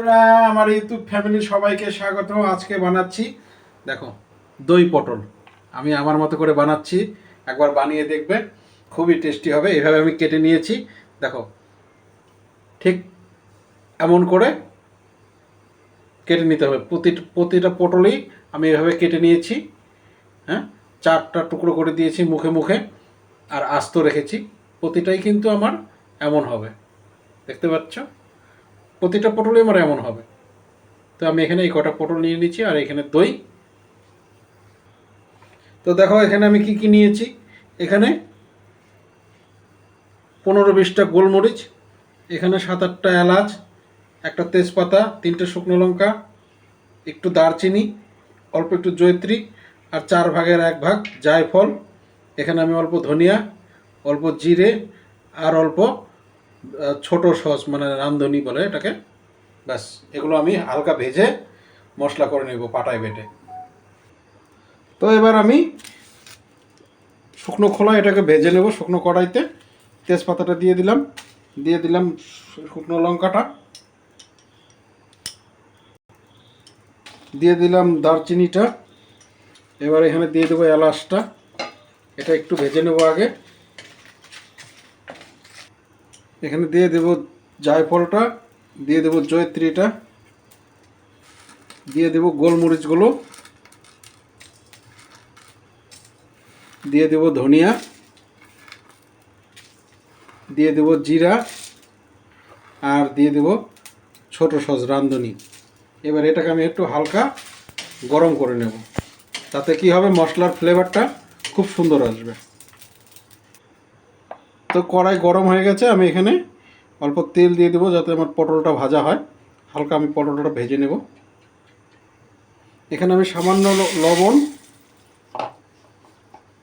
বন্ধুরা, আমার YouTube family সবাইকে স্বাগত আজকে বানাচ্ছি, দেখো, দই পটল। আমি আমার মতো করে বানাচ্ছি, একবার বানিয়ে দেখবে, খুবই টেস্টি হবে। এভাবে আমি কেটে নিয়েছি, দেখো, ঠিক এমন করে কেটে নিতে হবে। প্রতি প্রতিটা পটলই আমি এভাবে কেটে নিয়েছি হ্যাঁ? চারটা টুকরো করে দিয়েছি মুখে মুখে, আর আস্ত রেখেছি। প্রতিটাই কিন্তু আমার এমন হবে। দেখতে পাচ্ছ? প্রতিটা পটলই আমার এমন হবে। তো আমি এখানে এই কটা পটল নিয়ে নিচ্ছি, আর এখানে দই। তো দেখো এখানে আমি কি কি নিয়েছি। এখানে পনেরো বিশটা গোলমরিচ, এখানে সাত আটটা এলাচ, একটা তেজপাতা, তিনটে শুকনো লঙ্কা, একটু দারচিনি, অল্প একটু জয়ত্রী, আর চার ভাগের এক ভাগ জায়ফল। এখানে আমি অল্প ধনিয়া, অল্প জিরে, আর অল্প ছোট সস মানে রামধনি বলে এটাকে। ব্যাস, এগুলো আমি হালকা ভেজে মশলা করে নেব পাটায় বেটে। তো এবার আমি শুকনো খোলা এটাকে ভেজে নেব শুকনো কড়াইতে। তেজপাতাটা দিয়ে দিলাম। দিয়ে দিলাম শুকনো লঙ্কাটা। দিয়ে দিলাম দারচিনিটা। এবার এখানে দিয়ে দেবো এলাচটা। এটা একটু ভেজে নেব আগে। এখানে দিয়ে দেব জায়ফলটা, দিয়ে দেব জয়ত্রীটা, দিয়ে দেব গোলমরিচগুলো, দিয়ে দেব ধনিয়া, দিয়ে দেব জিরা, আর দিয়ে দেব ছোট সস রাঁধুনি। এবার এটাকে আমি একটু হালকা গরম করে নেব। তাতে কি হবে? মশলার ফ্লেভারটা খুব সুন্দর আসবে। তো কড়াই গরম হয়ে গেছে, আমি এখানে অল্প তেল দিয়ে দেবো যাতে আমার পটলটা ভাজা হয়। হালকা আমি পটলটা ভেজে নেব। এখানে আমি সামান্য লবণ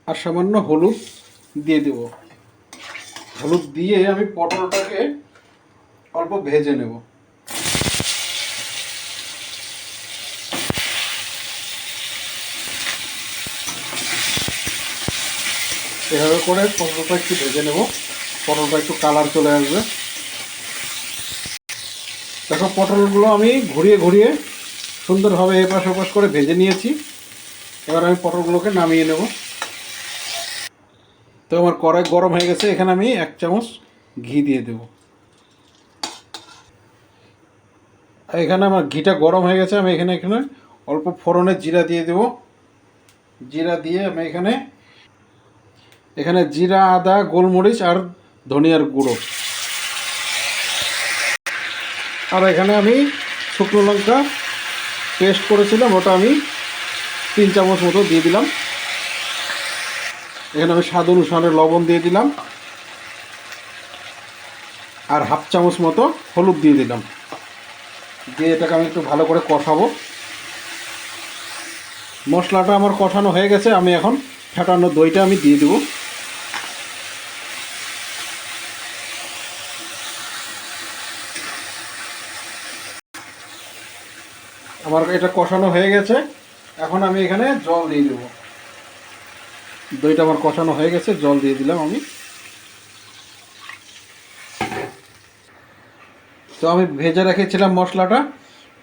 আর সামান্য হলুদ দিয়ে দেব। হলুদ দিয়ে আমি পটলটাকে অল্প ভেজে নেব। এভাবে করে পটলটা একটু ভেজে নেব। পটলটা একটু কালার চলে আসবে। দেখো, পটলগুলো আমি ঘুরিয়ে ঘুরিয়ে সুন্দরভাবে এপাশ ওপাশ করে ভেজে নিয়েছি। এবার আমি পটলগুলোকে নামিয়ে নেব। তো আমার কড়াই গরম হয়ে গেছে। এখানে আমি এক চামচ ঘি দিয়ে দেব। এখানে আমার ঘিটা গরম হয়ে গেছে। আমি এখানে এখানে অল্প ফোড়নের জিরা দিয়ে দেব। জিরা দিয়ে আমি এখানে এখানে জিরা, আদা, গোলমরিচ আর ধনিয়ার গুঁড়ো। আর এখানে আমি শুকনো লঙ্কা পেস্ট করেছিলাম, ওটা আমি তিন চামচ মতো দিয়ে দিলাম। এখানে আমি স্বাদ অনুসারে লবণ দিয়ে দিলাম। আর হাফ চামচ মতো হলুদ দিয়ে দিলাম। দিয়ে এটাকে আমি একটু ভালো করে কষাবো। মশলাটা আমার কষানো হয়ে গেছে, আমি এখন ফেটানো দইটা আমি দিয়ে দেবো। আমার এটা কষানো হয়ে গেছে। এখন আমি এখানে জল দিয়ে দেবো। দইটা আমার কষানো হয়ে গেছে, জল দিয়ে দিলাম আমি। তো আমি ভেজে রেখেছিলাম মশলাটা।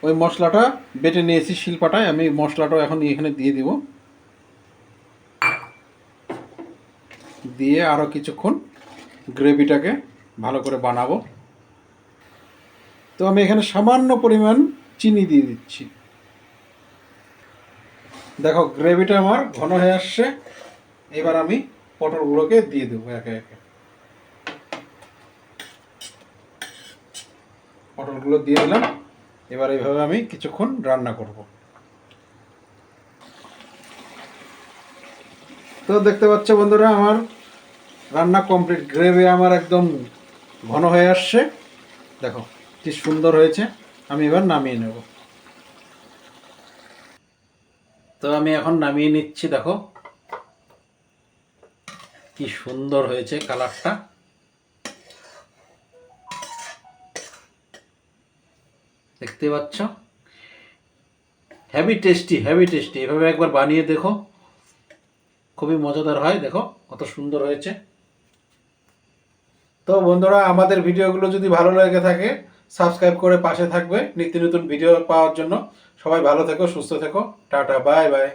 ওই মশলাটা বেটে নিয়েছি শিলপাটায়, আমি মশলাটাও এখন এখানে দিয়ে দিব। দিয়ে আরও কিছুক্ষণ গ্রেভিটাকে ভালো করে বানাবো। তো আমি এখানে সামান্য পরিমাণ চিনি দিয়ে দিচ্ছি। দেখো গ্রেভিটা আমার ঘন হয়ে আসছে। এবার আমি পটলগুলোকে দিয়ে দেবো একে একে। পটলগুলো দিয়ে দিলাম। এবার এইভাবে আমি কিছুক্ষণ রান্না করব। তো দেখতে পাচ্ছ বন্ধুরা, আমার রান্না কমপ্লিট। গ্রেভি আমার একদম ঘন হয়ে আসছে। দেখো, কি সুন্দর হয়েছে। আমি এবার নামিয়ে নেব। তো আমি এখন নামিয়ে নিচ্ছি, দেখো। কি সুন্দর হয়েছে কালারটা। দেখতে পাচ্ছ? হ্যাভি টেস্টি হেভি টেস্টি এভাবে একবার বানিয়ে দেখো। খুবই মজাদার হয়, দেখো, কত সুন্দর হয়েছে। তো বন্ধুরা, আমাদের ভিডিওগুলো যদি ভালো লেগে থাকে সাবস্ক্রাইব করে পাশে থাকবে। নিত্য নতুন ভিডিও পাওয়ার জন্য। সবাই ভালো থেকো, সুস্থ থেকো। Tata, bye bye.